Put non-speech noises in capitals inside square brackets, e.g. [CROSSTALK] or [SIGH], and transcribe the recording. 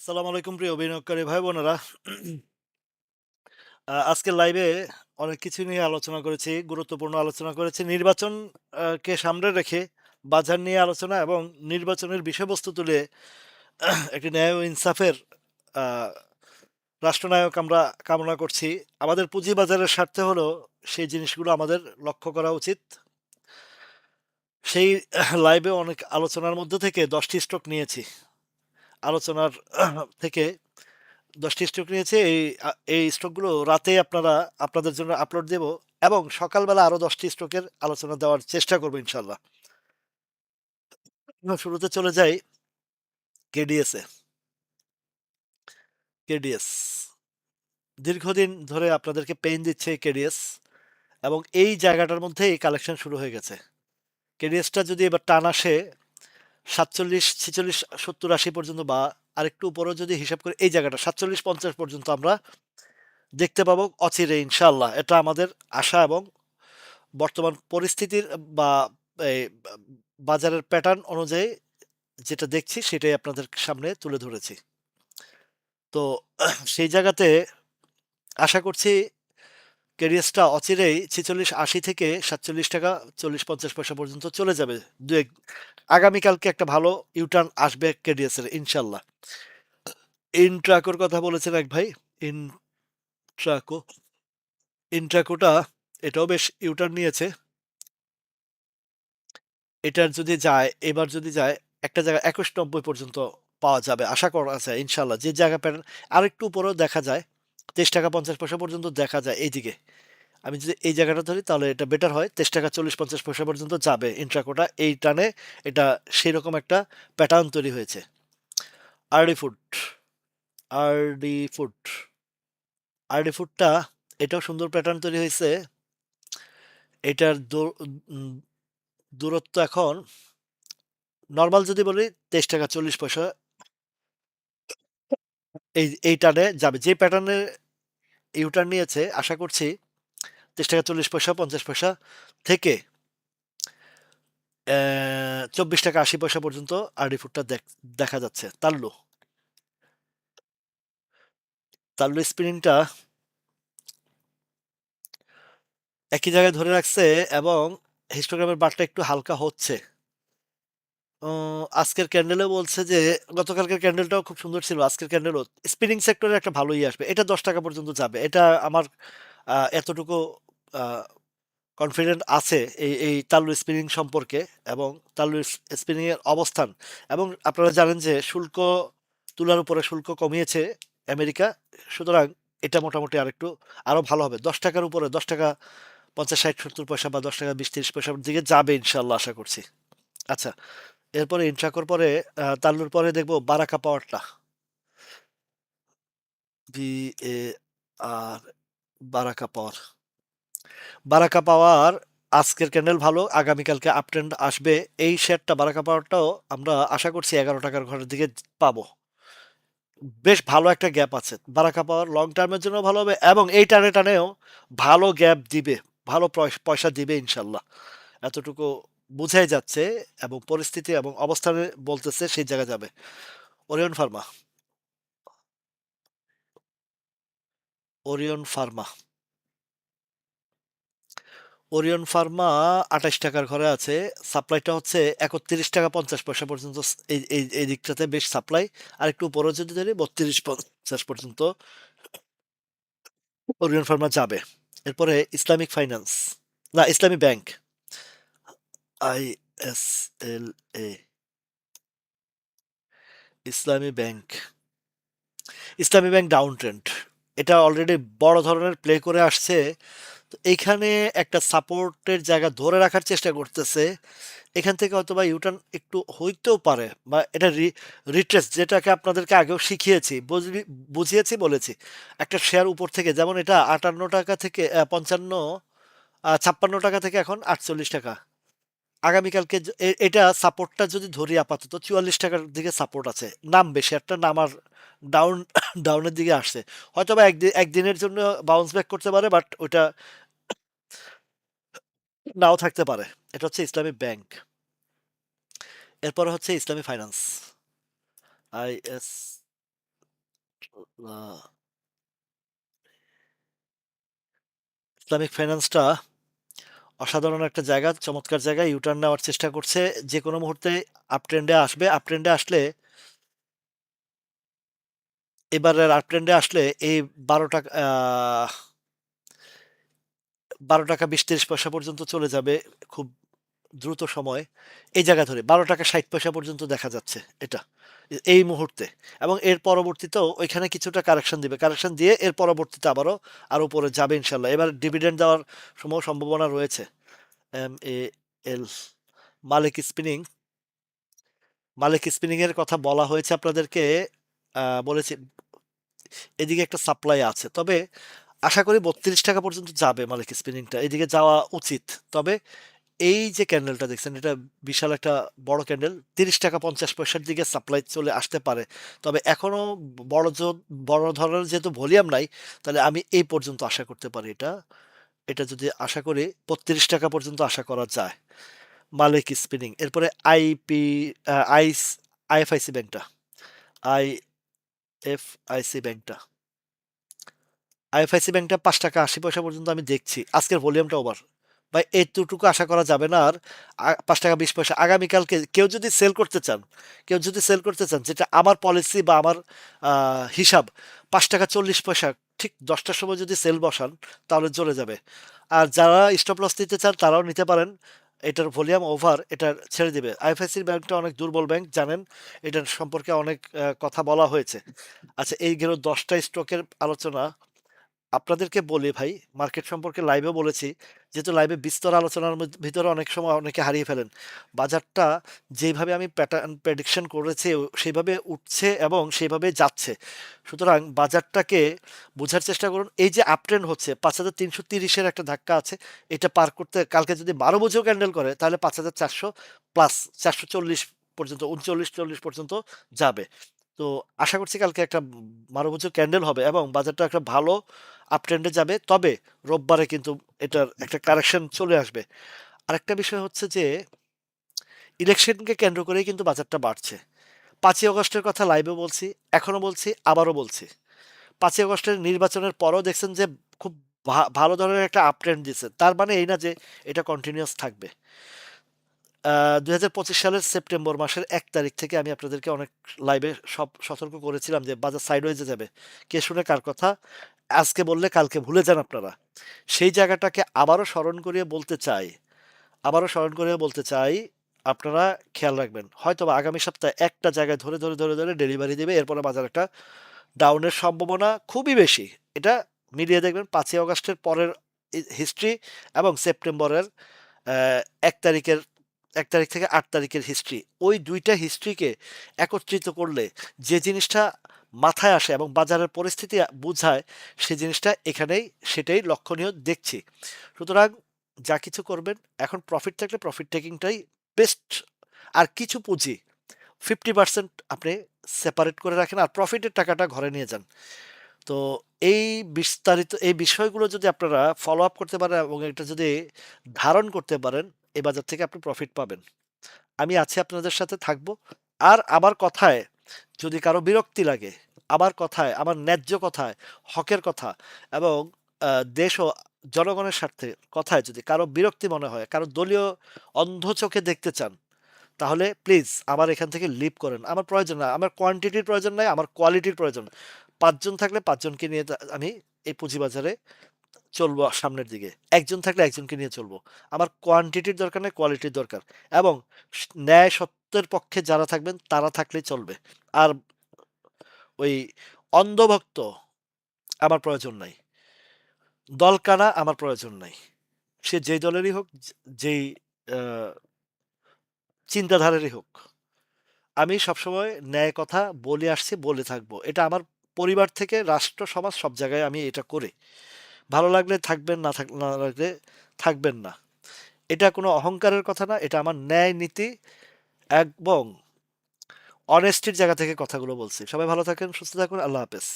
আসসালামু আলাইকুম প্রিয় বিনিয়োগকারী ভাই বোনেরা। আ আজকের লাইভে অনেক কিছু নিয়ে আলোচনা করেছি, গুরুত্বপূর্ণ আলোচনা করেছি। নির্বাচন আ কে সামনে রেখে বাজার নিয়ে আলোচনা এবং নির্বাচনের বিষয়বস্তু তুলে একটি ন্যায় ও ইনসাফের রাষ্ট্রনায়ক আমরা কামনা করছি। আমাদের পুঁজিবাজারের স্বার্থে হলো সেই জিনিসগুলো আমাদের লক্ষ্য করা উচিত। সেই লাইভে অনেক আলোচনার মধ্যে থেকে ১০ টি স্টক নিয়েছি। আলোচনার থেকে ১০ টি স্টক নিয়েছি। এই এই স্টকগুলো রাতে আপনারা, আপনাদের জন্য আপলোড দেব এবং সকালবেলা আরও ১০ টি স্টকের আলোচনা দেওয়ার চেষ্টা করব ইনশাল্লাহ শুরুতে চলে যাই কেডিএস এ। কেডিএস। দীর্ঘদিন ধরে আপনাদেরকে পেইন দিচ্ছে কেডিএস এবং এই জায়গাটার মধ্যেই কালেকশন শুরু হয়ে গেছে। কেডিএসটা যদি এবার টান আসে ৪৭, ৪৬, ৭০, ৮০ পর্যন্ত বা আরেকটু উপরেও যদি হিসাব করি এই জায়গাটা ৪৭, ৫০ পর্যন্ত আমরা দেখতে পাবো অচিরে ইনশাল্লাহ এটা আমাদের আশা এবং বর্তমান পরিস্থিতির বা এই বাজারের প্যাটার্ন অনুযায়ী যেটা দেখছি সেটাই আপনাদের সামনে তুলে ধরেছি। তো সেই জায়গাতে আশা করছি কেডিএসটা অচিরেই ৪৬, ৮০ থেকে ৳৪৭ ৪০-৫০ পয়সা পর্যন্ত চলে যাবে। ২-১ আগামীকালকে একটা ভালো ইউটার্ন আসবে কেডিএস ইনশাল্লাহ। ইন্ট্রাকোর কথা বলেছেন এক ভাই। ইন্ট্রাকো। ইন্ট্রাকোটা এটাও বেশ ইউটার্ন নিয়েছে। এটার যদি যায়, এবার যদি যায় একটা জায়গায় ২১.৯০ পর্যন্ত পাওয়া যাবে। আশা করা যায় ইনশাল্লাহ যে জায়গা প্যাটার্ন আরেকটু উপরেও দেখা যায়। ৳২৩.৫০ পর্যন্ত দেখা যায় এইদিকে। আমি যদি এই জায়গাটা ধরি তাহলে এটা বেটার হয়। ৳২৩.৪০-৫০ পর্যন্ত যাবে ইন্ট্রাকোটা। এই টানে এটা সেই রকম একটা প্যাটার্ন তৈরি হয়েছে। RD food, RD food. RD ফুডটা এটাও সুন্দর প্যাটার্ন তৈরি হয়েছে এটার দূর দূরত্ব এখন নর্মাল যদি বলি ৳২৩.৪০ এই এই টানে যাবে। যে প্যাটার্নে ইউটার্ন নিয়েছে আশা করছি ৳২৩.৪০, ৳৫০ থেকে চব্বিশ টাকা আশি পয়সা পর্যন্ত আরডি ফুডটা দেখ দেখা যাচ্ছে। তাল্লু। তাল্লু স্পিনিংটা একই জায়গায় ধরে রাখছে এবং হিস্টোগ্রামের বারটা একটু হালকা হচ্ছে। আজকের ক্যান্ডেলেও বলছে যে গতকালকের ক্যান্ডেলটাও খুব সুন্দর ছিল। আজকের ক্যান্ডেলও স্পিনিং সেক্টরে একটা ভালো ইয়ে আসবে। এটা ৳১০ পর্যন্ত যাবে। এটা আমার এতটুকু কনফিডেন্ট আছে এই এই তাল্লু স্পিনিং সম্পর্কে এবং তাল্লু স্পিনিংয়ের অবস্থান এবং আপনারা জানেন যে শুল্ক তুলার উপরে শুল্ক কমিয়েছে আমেরিকা। সুতরাং এটা মোটামুটি আরেকটু আরও ভালো হবে। দশ টাকার উপরে ৳১০.৫০, ৬০, ৭০ পয়সা বা ৳১০.২০, ৩০ পয়সার দিকে যাবে ইনশাল্লাহ আশা করছি। আচ্ছা। এরপরে ইন্ট্রাকোর পরে তাল্লুর পরে দেখব বারাকা পাওয়ারটা। বি-এ-আর বারাকা পাওয়ার। বারাকা পাওয়ার, আজকের ক্যান্ডেল ভালো। আগামীকালকে আপট্রেন্ড আসবে। এই শেয়ারটা বারাকা পাওয়ারটাও আমরা আশা করছি এগারো টাকার ঘরের দিকে পাবো। বেশ ভালো একটা গ্যাপ আছে। বারাকা পাওয়ার লং টার্ম এর জন্যও ভালো হবে এবং এই টানে টানেও ভালো গ্যাপ দিবে। ভালো পয়সা দিবে ইনশাল্লাহ এতটুকু বুঝাই যাচ্ছে এবং পরিস্থিতি এবং অবস্থানে বলতেছে সেই জায়গায় যাবে। Orion Pharma. Orion Pharma. Orion Pharma ৳২৮ টাকার ঘরে আছে। সাপ্লাইটা হচ্ছে ৳৩১.৫০ পর্যন্ত স এই এই এই দিকটাতে বেশ সাপ্লাই। আরেকটু উপরেও যদি ধরি ৩২-৫০ পর্যন্ত ওরিয়ন ফার্মা যাবে। এরপরে ইসলামিক ফাইন্যান্স না, ইসলামী bank. আইএসএলএ। Islami bank. Islami Bank down trend. এটা অলরেডি বড় ধরনের প্লে করে আসছে। তো এইখানে একটা সাপোর্টের জায়গা ধরে রাখার চেষ্টা করতেছে। এখান থেকে হয়তোবা ইউটার্ন একটু হইতেও পারে বা এটা রিট্রেস যেটাকে আপনাদেরকে আগেও শিখিয়েছি, বুঝিয়েছি বলেছি। একটা শেয়ার উপর থেকে যেমন এটা ৳৫৮ থেকে পঞ্চান্ন ছাপ্পান্ন টাকা থেকে এখন ৳৪৮। আগামীকালকে এটা সাপোর্টটা যদি ধরি আপাতত, চুয়াল্লিশ টাকার দিকে সাপোর্ট আছে। নামবে শেয়ারটা নামার ডাউন ডাউনের দিকে আসছে। হয়তো বা একদিন একদিনের জন্য বাউন্স ব্যাক করতে পারে বাট ওইটা [COUGHS] নাও থাকতে পারে। এটা হচ্ছে ইসলামী ব্যাংক। এরপরে হচ্ছে Islami finance. I S Islamic ফাইন্যান্সটা অসাধারণ একটা জায়গা, চমৎকার জায়গা ইউটার্ন নেওয়ার চেষ্টা করছে। যে কোনো মুহূর্তে আপ ট্রেন্ডে আসবে। আপ ট্রেন্ডে আসলে এবারের আপ ট্রেন্ডে আসলে এই বারো টাকা বারো টাকা বিশ তিরিশ পয়সা পর্যন্ত চলে যাবে খুব দ্রুত সময়। এই জায়গা ধরে বারো টাকা ষাট পয়সা পর্যন্ত দেখা যাচ্ছে এটা। এই মুহূর্তে। এবং এর পরবর্তীতেও ওইখানে কিছুটা কারেকশন দিবে। কারেকশন দিয়ে এর পরবর্তীতে আবারও আর উপরে যাবে ইনশাল্লাহ এবার ডিভিডেন্ড দেওয়ার সময় সম্ভাবনা রয়েছে। M A L. Malik spinning মালিক স্পিনিংয়ের কথা বলা হয়েছে আপনাদেরকে। বলেছি এদিকে একটা সাপ্লাই আছে। তবে আশা করি বত্রিশ টাকা পর্যন্ত যাবে মালিক স্পিনিংটা এদিকে যাওয়া উচিত। তবে এই যে ক্যান্ডেলটা দেখছেন, এটা বিশাল একটা বড় ক্যান্ডেল তিরিশ টাকা পঞ্চাশ পয়সার দিকে সাপ্লাই চলে আসতে পারে। তবে এখনও বড় বড় ধরনের যেহেতু ভলিউম নাই, তাহলে আমি এই পর্যন্ত আশা করতে পারি এটা। এটা যদি আশা করি, বত্রিশ টাকা পর্যন্ত আশা করা যায়। মালিক স্পিনিং এরপরে আইপি আইস আইএফআইসি ব্যাংকটা আই এফ আইসি ব্যাংকটা আইএফআইসি ব্যাংকটা পাঁচ টাকা আশি পয়সা পর্যন্ত আমি দেখছি। আজকের ভলিউমটা ওভার ভাই, এতটুকু আশা করা যাবে না। আর পাঁচ টাকা, বিশ পয়সা আগামীকালকে কেউ যদি সেল করতে চান, কেউ যদি সেল করতে চান, যেটা আমার পলিসি বা আমার হিসাব, পাঁচ টাকা, চল্লিশ পয়সা, ঠিক দশটার সময় যদি সেল বসান, তাহলে চলে যাবে। আর যারা স্টপ লস নিতে চান, তারাও নিতে পারেন। এটার ভলিউম ওভার এটা ছেড়ে দিবে। আইএফআইসি ব্যাংকটা অনেক দুর্বল ব্যাংক, জানেন? এটার সম্পর্কে অনেক কথা বলা হয়েছে। আচ্ছা এই গেল দশটা স্টকের আলোচনা। আপনাদেরকে বলি ভাই, মার্কেট সম্পর্কে লাইভে বলেছি, যেহেতু লাইভে বিস্তর আলোচনার ভিতরে অনেক সময় অনেকে হারিয়ে ফেলেন। বাজারটা যেভাবে আমি প্যাটার্ন প্রেডিকশন করেছি সেইভাবে উঠছে এবং সেইভাবে যাচ্ছে। সুতরাং বাজারটাকে বোঝার চেষ্টা করুন, এই যে আপট্রেন্ড হচ্ছে, পাঁচ হাজার তিনশো তিরিশের একটা ধাক্কা আছে, এটা পার করতে কালকে যদি বারো বছর ক্যান্ডেল করে, তাহলে পাঁচ হাজার চারশো প্লাস চারশো চল্লিশ পর্যন্ত, উনচল্লিশ চল্লিশ পর্যন্ত যাবে। তো আশা করছি কালকে একটা বারো বছর ক্যান্ডেল হবে এবং বাজারটা একটা ভালো আপট্রেন্ডে যাবে, তবে রোববারে কিন্তু এটার একটা কারেকশন চলে আসবে। আরেকটা বিষয় হচ্ছে যে, ইলেকশনকে কেন্দ্র করেই কিন্তু বাজারটা বাড়ছে। পাঁচই অগস্টের কথা লাইভে বলছি এখনও বলছি, আবারও বলছি। পাঁচই অগস্টের নির্বাচনের পরও দেখছেন যে, খুব ভালো ধরনের একটা আপট্রেন্ড দিচ্ছে তার মানে এই না যে, এটা কন্টিনিউয়াস থাকবে। দুই হাজার পঁচিশ সালের সেপ্টেম্বর মাসের এক তারিখ থেকে আমি আপনাদেরকে অনেক লাইভে সব সতর্ক করেছিলাম যে, বাজার সাইড সাইডওয়েজে যাবে। কে শুনে কার কথা? আজকে বললে কালকে ভুলে যান আপনারা। সেই জায়গাটাকে আবারও স্মরণ করিয়ে বলতে চাই, আবারও স্মরণ করিয়ে বলতে চাই, আপনারা খেয়াল রাখবেন হয়তো আগামী সপ্তাহে একটা জায়গায় ধরে ধরে ধরে ধরে ডেলিভারি দেবে, এরপরে বাজার একটা ডাউনের সম্ভাবনা খুবই বেশি। এটা মিলিয়ে দেখবেন পাঁচই অগস্টের পরের হিস্ট্রি এবং সেপ্টেম্বরের এক তারিখের, এক তারিখ থেকে আট তারিখের হিস্ট্রি ওই দুইটা হিস্ট্রিকে একত্রিত করলে যে জিনিসটা মাথায় আসে এবং বাজারের পরিস্থিতি বোঝায় সেই জিনিসটা এখানেই সেটাই লক্ষণীয় দেখছি। সুতরাং যা কিছু করবেন, এখন প্রফিট থাকলে প্রফিট টেকিংটাই বেস্ট আর কিছু পুঁজি ফিফটি পার্সেন্ট আপনি সেপারেট করে রাখেন আর প্রফিটের টাকাটা ঘরে নিয়ে যান। তো এই বিস্তারিত, এই বিষয়গুলো যদি আপনারা ফলো আপ করতে পারেন এবং এটা যদি ধারণ করতে পারেন এই বাজার থেকে আপনি প্রফিট পাবেন। আমি আছি আপনাদের সাথে থাকব। আর আমার কথায় যদি কারও বিরক্তি লাগে, আমার কথায়, আমার ন্যায্য কথায়, হকের কথা এবং দেশ ও জনগণের স্বার্থে কথায় যদি কারও বিরক্তি মনে হয়, কারও দলীয় অন্ধ চোখে দেখতে চান, তাহলে প্লিজ আমার এখান থেকে লিভ করেন। আমার প্রয়োজন না, আমার কোয়ান্টিটির প্রয়োজন নাই, আমার কোয়ালিটির প্রয়োজন। পাঁচজন থাকলে পাঁচজনকে নিয়ে আমি এই পুঁজিবাজারে চলবো সামনের দিকে। একজন থাকলে একজনকে নিয়ে চলবো। আমার কোয়ান্টিটির দরকার নেই কোয়ালিটির দরকার এবং ন্যায় ন্যায় সত্যের পক্ষে যারা থাকবেন, তারা থাকলেই চলবে। আর ওই অন্ধভক্ত আমার প্রয়োজন নাই। দলকানা আমার প্রয়োজন নাই। সে যেই দলেরই হোক যেই চিন্তাধারারই হোক, আমি সবসময় ন্যায় কথা বলে আসছি, বলে থাকব। এটা আমার পরিবার থেকে, রাষ্ট্র, সমাজ সব জায়গায় আমি এটা করি। ভালো লাগলে থাকবেন, না থাক, না লাগলে থাকবেন না। এটা কোনো অহংকারের কথা না, এটা আমার ন্যায় নীতি। এবং অনেস্টির জায়গা থেকে কথাগুলো বলছি। সবাই ভালো থাকেন সুস্থ থাকুন আল্লাহ হাফেজ।